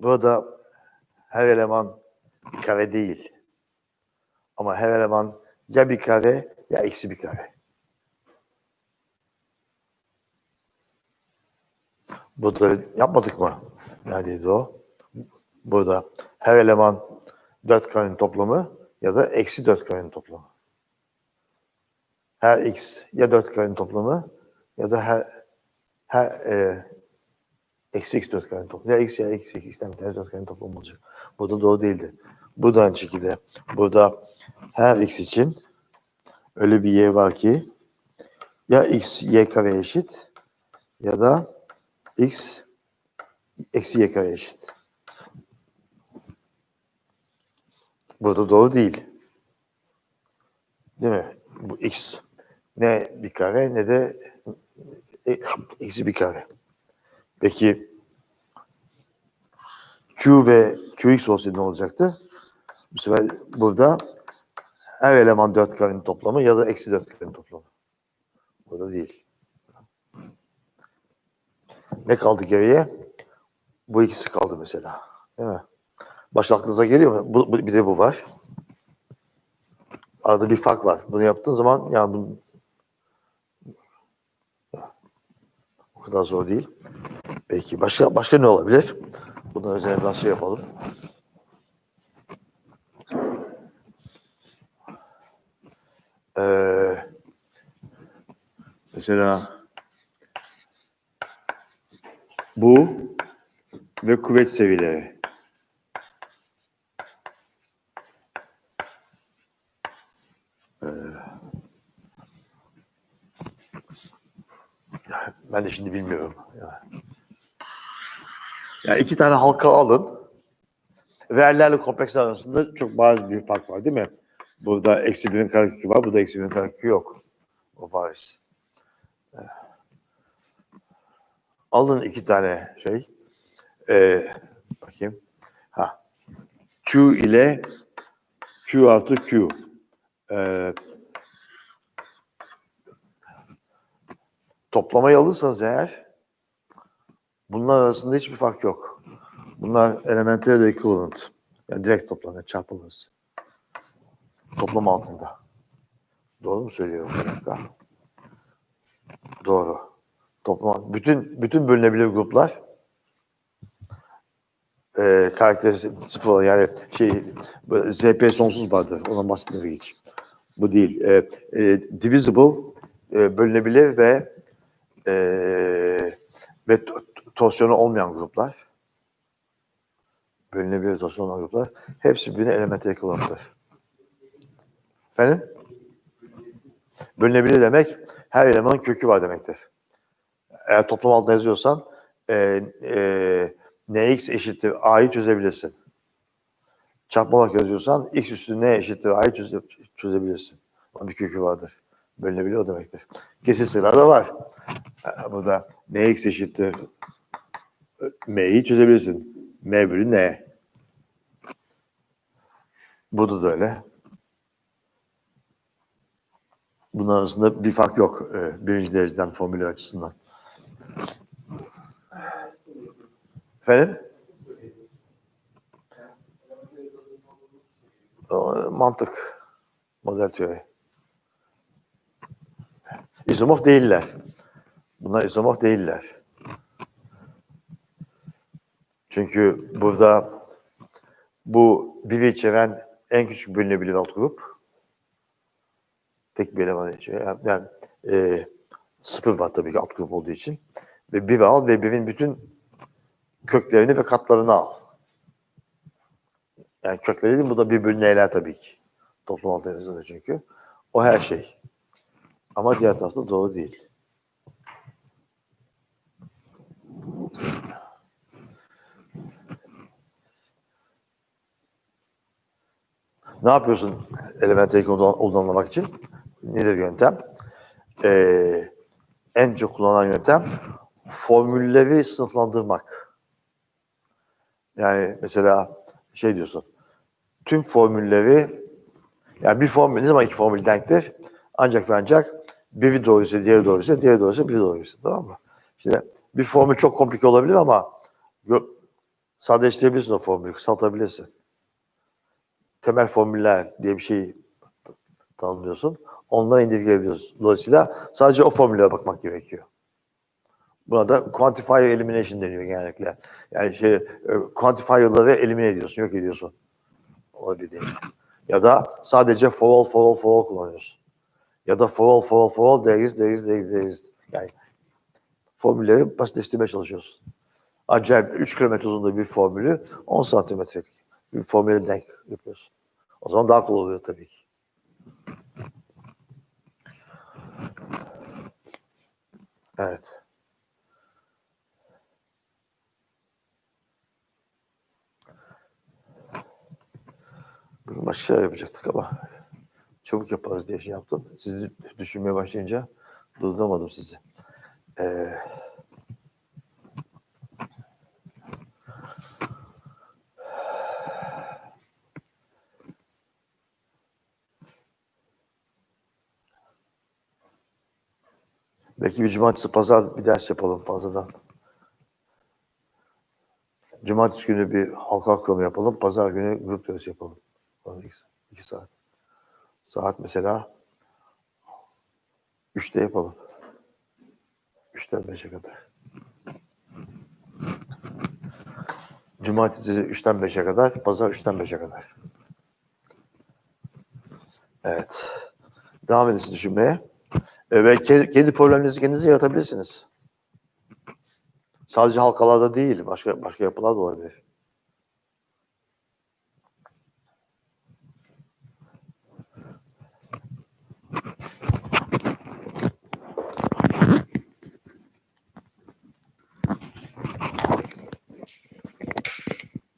Burada her eleman kare değil. Ama her eleman ya bir kare ya eksi bir kare. Burada yapmadık mı? Neredeydi o? Burada her eleman dört karenin toplamı ya da eksi dört karenin toplamı. Her x ya dört karenin toplamı ya da her her e, eksi x dört karenin toplamı. Ya x ya eksi x'ten bir tane dört karenin toplamı olacak. Burada doğru değildi. Burada aynı şekilde. Burada her x için öyle bir y var ki ya x y kare eşit ya da x eksi y kare eşit. Burada doğru değil. Değil mi? Bu x ne bir kare ne de eksi bir kare. Peki q ve qx olsaydı ne olacaktı? Bu sefer burada her eleman dört karenin toplamı ya da eksi dört karenin toplamı. Burada değil. Ne kaldı geriye? Bu ikisi kaldı mesela. Değil mi? Başka aklınıza geliyor mu? Bu- bir de bu var. Arada bir fark var. Bunu yaptığın zaman yani bu kadar zor değil. Peki başka başka ne olabilir? Bunun üzerine biraz şey yapalım. Ee, mesela bu ve kuvvet seviyeleri. Ben de şimdi bilmiyorum. Yani. Ya iki tane halka alın. Değerlerle kompleksler arasında çok bariz bir fark var değil mi? Burada eksi birin karekökü var, burada eksi birin karekökü yok. O bariz. Ee, Alın iki tane şey. Ee, bakayım. Ha. Q ile Q artı Q. Ee, toplamayı alırsanız eğer bunlar arasında hiçbir fark yok. Bunlar elementary equivalent. Yani direkt toplanır, çarpılır. Toplam altında. Doğru mu söylüyorum? Dakika. Doğru. Toplam bütün bütün bölünebilir gruplar e, karakteri sıfır yani şey ZP sonsuz vardır. Ondan bahsetmeye geç. Bu değil. E, e, divisible e, bölünebilir ve e, ve to- torsiyonu olmayan gruplar bölünebilir torsiyonu olmayan gruplar hepsi birbirine elementary kullanılır. Efendim? Bölünebilir demek her elemanın kökü var demektir. Eğer toplam altında yazıyorsan e, e, nx eşittir a'yı çözebilirsin. Çarpma olarak yazıyorsan x üstü n eşittir a'yı çöze, çözebilirsin. Onun bir kökü vardır. Bölünebilir o demektir. Kesin sayılar da var. Burada nx eşittir m'yi çözebilirsin. m bölü n. Burada da öyle. Bunun arasında bir fark yok. e, birinci dereceden formülü açısından. Efendim? Mantık. Model teori. İzomorf değiller. Bunlar izomorf değiller. Çünkü burada bu biri içeren en küçük bölünebilir alt grup. Tek bir eleman içeriyor. Yani, yani e, sıfır var tabii ki alt grup olduğu için. Ve bir al ve birin bütün köklerini ve katlarını al. Yani kökleri değil, bu da bir bölü n'ler tabii ki. Toplum altı çünkü. O her şey. Ama diğer tarafta doğru değil. Ne yapıyorsun elementary kodu anlamak için? Nedir yöntem? Ee, en çok kullanılan yöntem formülleri sınıflandırmak. Yani mesela şey diyorsun. Tüm formülleri yani bir formül ne zaman iki formül denktir? Ancak ve ancak biri doğruysa diğeri doğruysa diğeri doğruysa biri doğruysa tamam mı? Şimdi bir formül çok komplike olabilir ama Sadeleştirebilirsin o formülü, kısaltabilirsin. Temel formüller diye bir şey tanımlıyorsun. Onları indirgeyebiliyorsun. Dolayısıyla sadece o formüle bakmak gerekiyor. Buna da quantifier elimination deniyor genellikle. Yani şey, e, quantifier'ları elimine ediyorsun, yok ediyorsun. Olabilir. Ya da sadece for all, for all, for all kullanıyorsun. Ya da for all, for all, for all, there is, there is. Yani formülleri basitleştirmeye çalışıyorsun. Acayip 3 kilometre uzunluğunda bir formülü 10 santimetrelik bir formüle denk yapıyorsun. O zaman daha kolay oluyor tabii ki. Evet. Başka yapacaktık ama çabuk yaparız diye şey yaptım. Sizi düşünmeye başlayınca durduramadım sizi. Ee, belki bir cumartesi pazar bir ders yapalım fazladan. Cumartesi günü bir halka akımı yapalım. Pazar günü grup ders yapalım. Sonra iki, iki saat. Saat mesela 3'te yapalım. 3'ten 5'e kadar. Cumartesi 3'ten 5'e kadar, pazar 3'ten 5'e kadar. Evet. Devam edin düşünmeye. E, Ve ke- kendi problemlerinizi kendiniz yaratabilirsiniz. Sadece halkalarda değil, başka başka yapılar da olabilir.